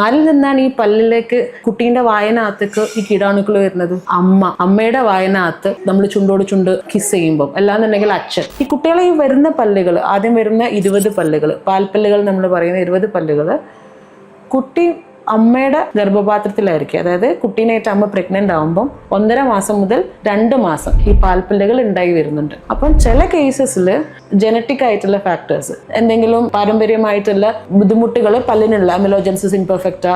ആരിൽ നിന്നാണ് ഈ പല്ലിലേക്ക് കുട്ടീന്റെ വായനകത്തേക്ക് ഈ കീടാണുക്കൾ വരുന്നത്. അമ്മ അമ്മയുടെ വായനകത്ത് നമ്മൾ ചുണ്ടോട് ചുണ്ട് കിസ് ചെയ്യുമ്പോൾ അല്ലാന്നുണ്ടെങ്കിൽ അച്ഛൻ. ഈ കുട്ടികളെ ഈ വരുന്ന പല്ലുകൾ ആദ്യം വരുന്ന ഇരുപത് പല്ലുകൾ പാൽപ്പല്ലുകൾ നമ്മൾ പറയുന്ന ഇരുപത് പല്ലുകൾ കുട്ടി അമ്മയുടെ ഗർഭപാത്രത്തിലായിരിക്കും. അതായത് കുട്ടീനായിട്ട് അമ്മ പ്രഗ്നന്റ് ആകുമ്പം ഒന്നര മാസം മുതൽ രണ്ട് മാസം ഈ പാൽപ്പല്ലുകൾ ഉണ്ടായി വരുന്നുണ്ട്. അപ്പം ചില കേസസിൽ ജനറ്റിക് ആയിട്ടുള്ള ഫാക്ടേഴ്സ് എന്തെങ്കിലും പാരമ്പര്യമായിട്ടുള്ള ബുദ്ധിമുട്ടുകൾ പല്ലിനുള്ള അമിലോജൻസിസ് ഇംപെർഫെക്റ്റ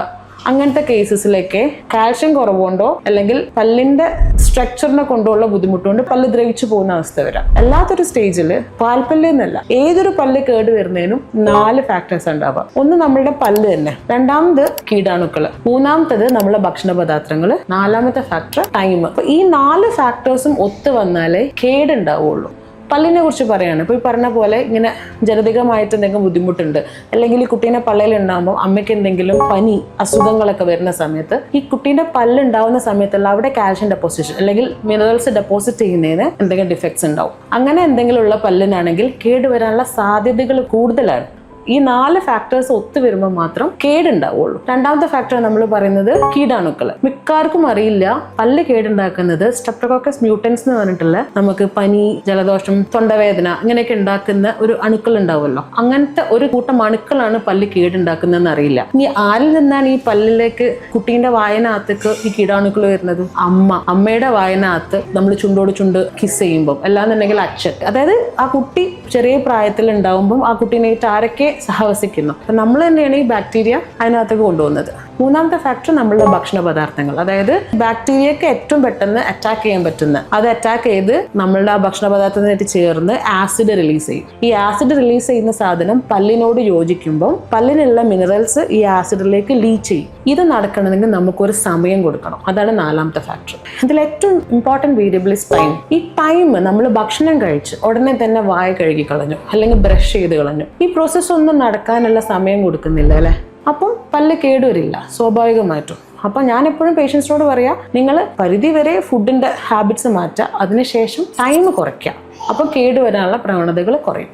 അങ്ങനത്തെ കേസസിലൊക്കെ കാൽഷ്യം കുറവുകൊണ്ടോ അല്ലെങ്കിൽ പല്ലിന്റെ സ്ട്രക്ചറിനെ കൊണ്ടുള്ള ബുദ്ധിമുട്ടുകൊണ്ട് പല്ല് ദ്രവിച്ചു പോകുന്ന അവസ്ഥ വരാം. അല്ലാത്തൊരു സ്റ്റേജിൽ പാൽപ്പല്ല് എന്നല്ല ഏതൊരു പല്ല് കേട് വരുന്നതിനും നാല് ഫാക്ടേഴ്സ് ഉണ്ടാവാം. ഒന്ന് നമ്മളുടെ പല്ല് തന്നെ. രണ്ടാമത് കീടാണുക്കൾ മൂന്നാമത്തത് നമ്മളെ ഭക്ഷണ പദാർത്ഥങ്ങൾ നാലാമത്തെ ഫാക്ടർ ടൈം അപ്പൊ ഈ നാല് ഫാക്ടേഴ്സും ഒത്തു വന്നാലേ കേടുണ്ടാവുള്ളൂ. പല്ലിനെ കുറിച്ച് പറയുകയാണ് ഇപ്പോൾ ഈ പറഞ്ഞ പോലെ ഇങ്ങനെ ജനിതകമായിട്ട് എന്തെങ്കിലും ബുദ്ധിമുട്ടുണ്ട്. അല്ലെങ്കിൽ ഈ കുട്ടീനെ പള്ളയിൽ ഉണ്ടാകുമ്പോൾ അമ്മയ്ക്ക് എന്തെങ്കിലും പനി അസുഖങ്ങളൊക്കെ വരുന്ന സമയത്ത് ഈ കുട്ടീന്റെ പല്ലുണ്ടാവുന്ന സമയത്തുള്ള അവിടെ കാൽഷ്യം ഡെപ്പോസിഷൻ അല്ലെങ്കിൽ മിനറൽസ് ഡെപ്പോസിറ്റ് ചെയ്യുന്നതിന് എന്തെങ്കിലും ഡിഫക്ട്സ് ഉണ്ടാവും. അങ്ങനെ എന്തെങ്കിലും ഉള്ള പല്ലിനാണെങ്കിൽ കേടുവരാനുള്ള സാധ്യതകൾ കൂടുതലാണ്. ഈ നാല് ഫാക്ടേഴ്സ് ഒത്തു വരുമ്പോൾ മാത്രം കേടുണ്ടാവുള്ളൂ. രണ്ടാമത്തെ ഫാക്ടർ നമ്മൾ പറയുന്നത് കീടാണുക്കൾ. മിക്കാർക്കും അറിയില്ല പല്ല് കേടുണ്ടാക്കുന്നത് സ്ട്രെപ്റ്റോകോക്കസ് മ്യൂട്ടൻസ് എന്ന് പറഞ്ഞിട്ടുള്ള നമുക്ക് പനി ജലദോഷം തൊണ്ടവേദന ഇങ്ങനെയൊക്കെ ഉണ്ടാക്കുന്ന ഒരു അണുക്കൾ ഉണ്ടാവുമല്ലോ. അങ്ങനത്തെ ഒരു കൂട്ടം അണുക്കളാണ് പല്ല് കേടുണ്ടാക്കുന്നതെന്ന് അറിയില്ല. ഇനി ആരിൽ നിന്നാണ് ഈ പല്ലിലേക്ക് കുട്ടീന്റെ വായനകത്തേക്ക് ഈ കീടാണുക്കൾ വരുന്നത്? അമ്മ. അമ്മയുടെ വായനകത്ത് നമ്മൾ ചുണ്ടോട് ചുണ്ട് കിസ് ചെയ്യുമ്പോൾ അല്ലാന്നുണ്ടെങ്കിൽ അച്ഛൻ. അതായത് ആ കുട്ടി ചെറിയ പ്രായത്തിൽ ഉണ്ടാവുമ്പം ആ കുട്ടീനായിട്ട് ആരൊക്കെ സഹവസിക്കുന്നു. അപ്പം നമ്മൾ തന്നെയാണ് ഈ ബാക്ടീരിയ അതിനകത്തേക്ക് കൊണ്ടുപോകുന്നത്. മൂന്നാമത്തെ ഫാക്ടർ നമ്മളുടെ ഭക്ഷണ പദാർത്ഥങ്ങൾ അതായത് ബാക്ടീരിയക്ക് ഏറ്റവും പെട്ടെന്ന് അറ്റാക്ക് ചെയ്യാൻ പറ്റുന്ന അത് അറ്റാക്ക് ചെയ്ത് നമ്മളുടെ ആ ഭക്ഷണ പദാർത്ഥത്തിനായിട്ട് ചേർന്ന് ആസിഡ് റിലീസ് ചെയ്യും. ഈ ആസിഡ് റിലീസ് ചെയ്യുന്ന സാധനം പല്ലിനോട് യോജിക്കുമ്പോൾ പല്ലിനുള്ള മിനറൽസ് ഈ ആസിഡിലേക്ക് ലീച്ച് ചെയ്യും. ഇത് നടക്കണമെങ്കിൽ നമുക്കൊരു സമയം കൊടുക്കണം. അതാണ് നാലാമത്തെ ഫാക്ടർ ഇതിൽ ഏറ്റവും ഇമ്പോർട്ടന്റ് വേരിയബിൾ ഇസ് ടൈം ഈ ടൈം നമ്മൾ ഭക്ഷണം കഴിച്ച് ഉടനെ തന്നെ വായ കഴുകി കളഞ്ഞു അല്ലെങ്കിൽ ബ്രഷ് ചെയ്ത് കളഞ്ഞു. ഈ പ്രോസസ്സ് ഒന്നും നടക്കാനുള്ള സമയം കൊടുക്കുന്നില്ല അല്ലേ? അപ്പം പല്ല് കേടുവരില്ല സ്വാഭാവികമായിട്ടും. അപ്പം ഞാൻ എപ്പോഴും പേഷ്യൻസിനോട് പറയാം നിങ്ങൾ പരിധി വരെ ഫുഡിന്റെ ഹാബിറ്റ്സ് മാറ്റുക അതിനുശേഷം ടൈം കുറയ്ക്കുക അപ്പം കേടുവരാനുള്ള പ്രവണതകൾ കുറയും.